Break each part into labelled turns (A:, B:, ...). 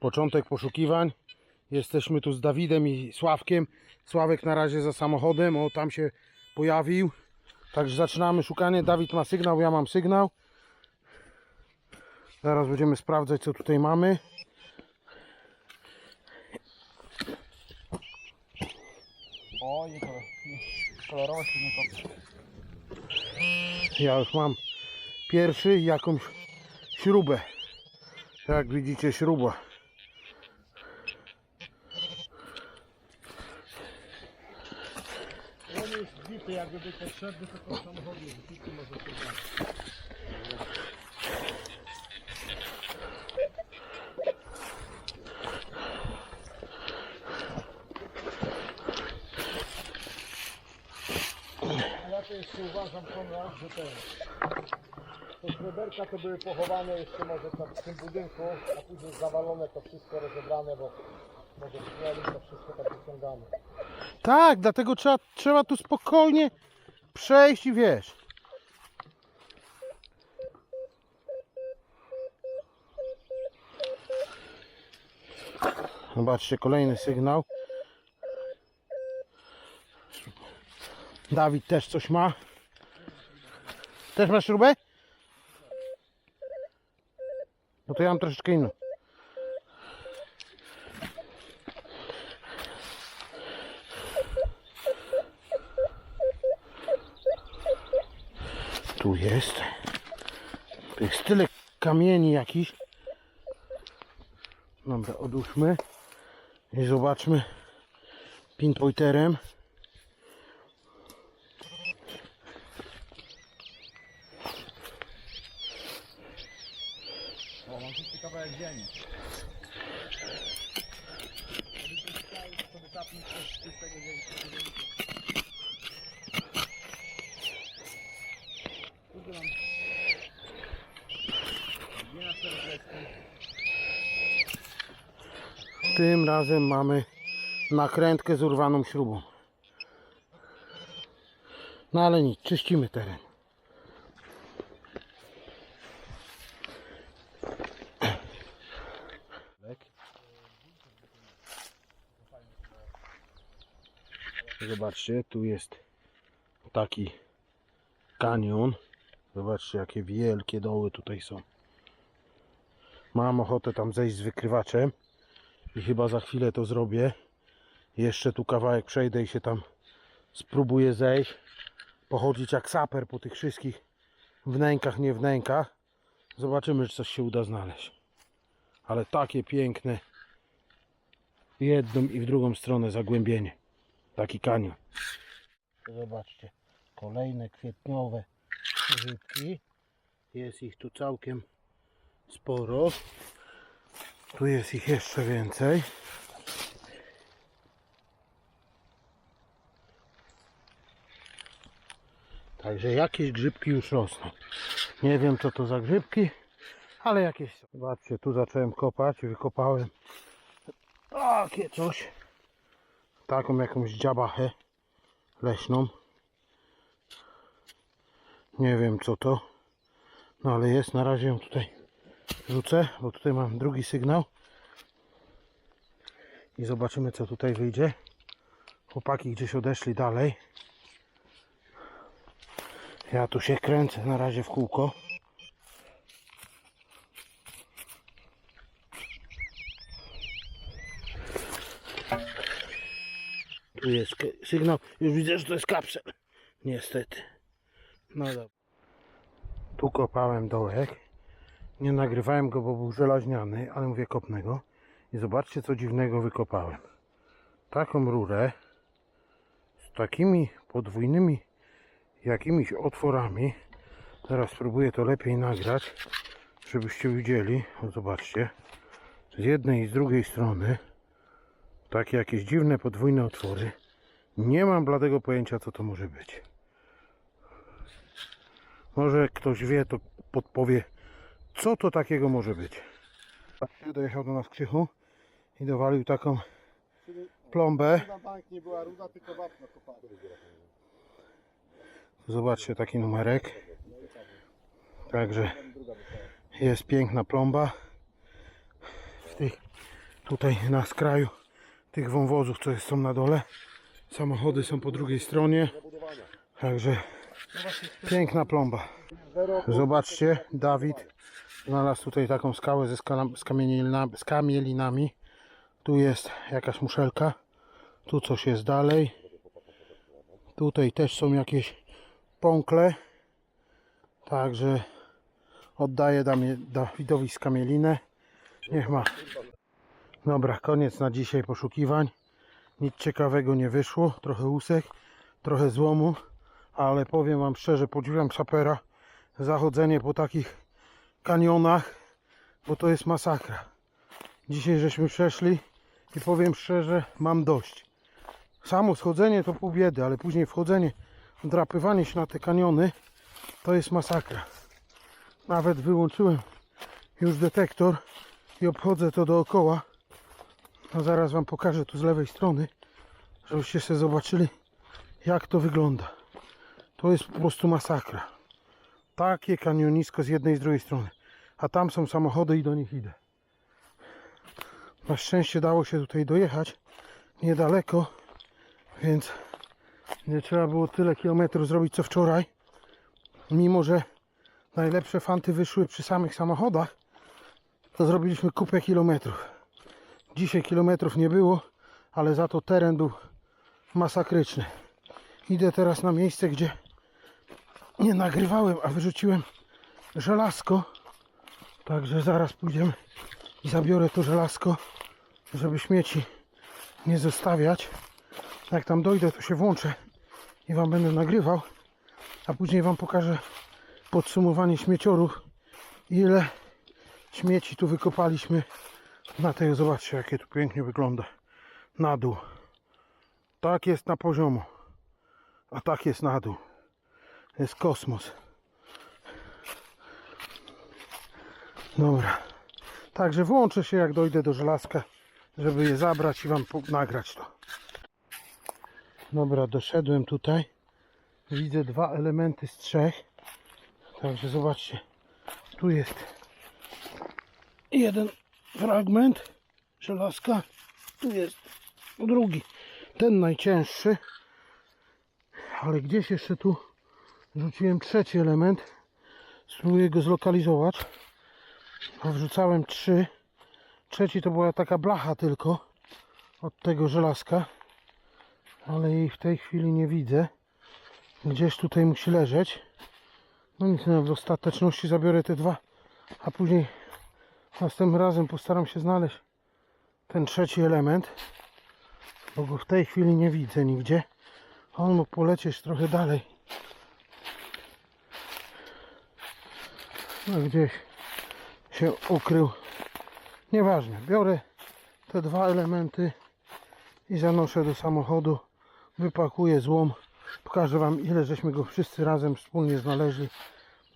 A: Początek poszukiwań. Jesteśmy tu z Dawidem i Sławkiem. Sławek na razie za samochodem, o tam się pojawił. Także zaczynamy szukanie. Dawid ma sygnał, ja mam sygnał. Zaraz będziemy sprawdzać co tutaj mamy.
B: O, nie kolor, nie, kolorowości nie.
A: Ja już mam pierwszy jakąś śrubę. Jak widzicie śruba.
B: On jest zbity, jakby był potrzebny, to po samochodzie zbity może się. A ja to jeszcze uważam, Konrad, że te, te sreberka to były pochowane jeszcze może tam w tym budynku, a później zawalone to wszystko rozebrane, bo może przyjęli to wszystko tak wyciągane.
A: Tak, dlatego trzeba, trzeba tu spokojnie przejść i wiesz. Zobaczcie, kolejny sygnał. Dawid też coś ma. Też masz śrubę? No to ja mam troszeczkę inną. Tu jest. Tu jest tyle kamieni jakichś. Dobra, odłóżmy. I zobaczmy pinpointerem.
B: O, mam tu kawałek ziemi.
A: Tym razem mamy nakrętkę z urwaną śrubą. No ale nic, czyścimy teren. Zobaczcie, tu jest taki kanion. Zobaczcie, jakie wielkie doły tutaj są. Mam ochotę tam zejść z wykrywaczem i chyba za chwilę to zrobię. Jeszcze tu kawałek przejdę i się tam spróbuję zejść. Pochodzić jak saper po tych wszystkich wnękach, nie wnękach. Zobaczymy, czy coś się uda znaleźć. Ale takie piękne w jedną i w drugą stronę zagłębienie. Taki kanion. Zobaczcie, kolejne kwietniowe grzybki. Jest ich tu całkiem sporo. Tu jest ich jeszcze więcej. Także jakieś grzybki już rosną. Nie wiem co to za grzybki, ale jakieś są. Zobaczcie, tu zacząłem kopać wykopałem takie coś. Taką jakąś dziabachę leśną. Nie wiem co to. No ale jest, na razie tutaj rzucę, bo tutaj mam drugi sygnał. I zobaczymy co tutaj wyjdzie. Chłopaki gdzieś odeszli dalej. Ja tu się kręcę na razie w kółko. Tu jest sygnał. Już widzę, że to jest kapsel. Niestety. No dobra. Tu kopałem dołek. Nie nagrywałem go, bo był żelaźniany, ale mówię kopnego. I zobaczcie, co dziwnego wykopałem. Taką rurę z takimi podwójnymi jakimiś otworami. Teraz spróbuję to lepiej nagrać, żebyście widzieli. O, zobaczcie. Z jednej i z drugiej strony takie jakieś dziwne podwójne otwory. Nie mam bladego pojęcia, co to może być. Może ktoś wie, to podpowie, co to takiego może być. Dojechał do nas Krzychu i dowalił taką plombę. Zobaczcie taki numerek. Także jest piękna plomba. W tych tutaj na skraju tych wąwozów, co jest, są na dole. Samochody są po drugiej stronie. Także piękna plomba. Zobaczcie, Dawid znalazł tutaj taką skałę ze skala- z, kamienilna, z kamielinami. Tu jest jakaś muszelka. Tu coś jest dalej. Tutaj też są jakieś pąkle. Także oddaję Dawidowi skamielinę. Niech ma. Dobra, koniec na dzisiaj poszukiwań. Nic ciekawego nie wyszło. Trochę łusek, trochę złomu. Ale powiem Wam szczerze, podziwiam sapera. Zachodzenie po takich kanionach, bo to jest masakra. Dzisiaj żeśmy przeszli i powiem szczerze, mam dość. Samo schodzenie to pół biedy, ale później wchodzenie, drapywanie się na te kaniony to jest masakra. Nawet wyłączyłem już detektor i obchodzę to dookoła. A zaraz Wam pokażę tu z lewej strony, żebyście sobie zobaczyli jak to wygląda. To jest po prostu masakra. Takie kanionisko z jednej i z drugiej strony. A tam są samochody i do nich idę. Na szczęście dało się tutaj dojechać niedaleko, więc nie trzeba było tyle kilometrów zrobić co wczoraj. Mimo, że najlepsze fanty wyszły przy samych samochodach, to zrobiliśmy kupę kilometrów. Dzisiaj kilometrów nie było, ale za to teren był masakryczny. Idę teraz na miejsce, gdzie nie nagrywałem, a wyrzuciłem żelazko. Także zaraz pójdziemy i zabiorę to żelazko, żeby śmieci nie zostawiać. Jak tam dojdę, to się włączę i Wam będę nagrywał, a później Wam pokażę podsumowanie śmieciorów, ile śmieci tu wykopaliśmy na tej, zobaczcie jakie tu pięknie wygląda, na dół. Tak jest na poziomu, a tak jest na dół. Jest kosmos. Dobra. Także włączę się jak dojdę do żelazka, żeby je zabrać i wam nagrać to. Dobra, doszedłem tutaj. Widzę dwa elementy z trzech. Także zobaczcie. Tu jest jeden fragment żelazka. Tu jest drugi. Ten najcięższy. Ale gdzieś jeszcze tu Rzuciłem trzeci element. Spróbuję go zlokalizować. Wrzucałem trzy. Trzeci to była taka blacha tylko od tego żelazka. Ale jej w tej chwili nie widzę. Gdzieś tutaj musi leżeć. No nic, w ostateczności zabiorę te dwa. A później następnym razem postaram się znaleźć ten trzeci element. Bo go w tej chwili nie widzę nigdzie. On mógł polecieć trochę dalej. No gdzieś się ukrył. Nieważne. Biorę te dwa elementy i zanoszę do samochodu. Wypakuję złom. Pokażę Wam ile żeśmy go wszyscy razem wspólnie znaleźli.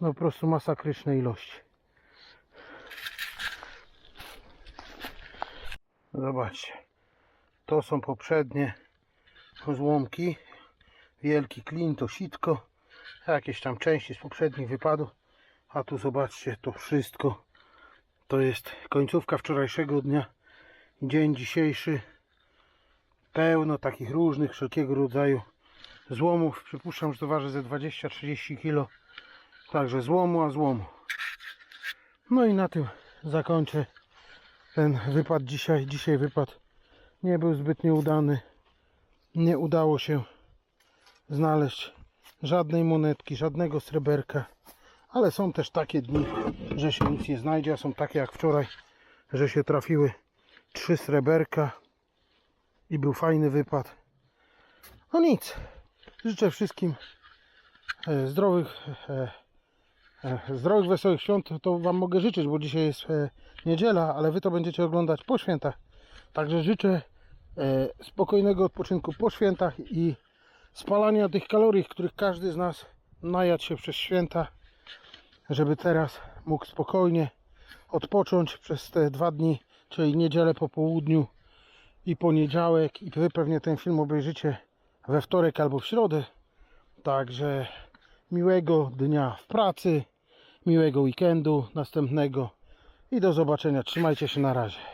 A: No po prostu masakryczne ilości. Zobaczcie. To są poprzednie złomki. Wielki klin to sitko. Jakieś tam części z poprzednich wypadów. A tu zobaczcie, to wszystko to jest końcówka wczorajszego dnia. Dzień dzisiejszy. Pełno takich różnych, wszelkiego rodzaju złomów. Przypuszczam, że to waży ze 20-30 kg. Także złomu, a złomu. No i na tym zakończę ten wypad dzisiaj. Dzisiaj wypad nie był zbytnio udany. Nie udało się znaleźć żadnej monetki, żadnego sreberka. Ale są też takie dni, że się nic nie znajdzie, są takie jak wczoraj, że się trafiły trzy sreberka i był fajny wypad. No nic. Życzę wszystkim e, zdrowych, e, e, zdrowych, wesołych świąt. To Wam mogę życzyć, bo dzisiaj jest niedziela, ale Wy to będziecie oglądać po świętach. Także życzę spokojnego odpoczynku po świętach i spalania tych kalorii, których każdy z nas najadł się przez święta żeby teraz mógł spokojnie odpocząć przez te dwa dni, czyli niedzielę po południu i poniedziałek i wy pewnie ten film obejrzycie we wtorek albo w środę. Także miłego dnia w pracy, miłego weekendu następnego i do zobaczenia. Trzymajcie się na razie.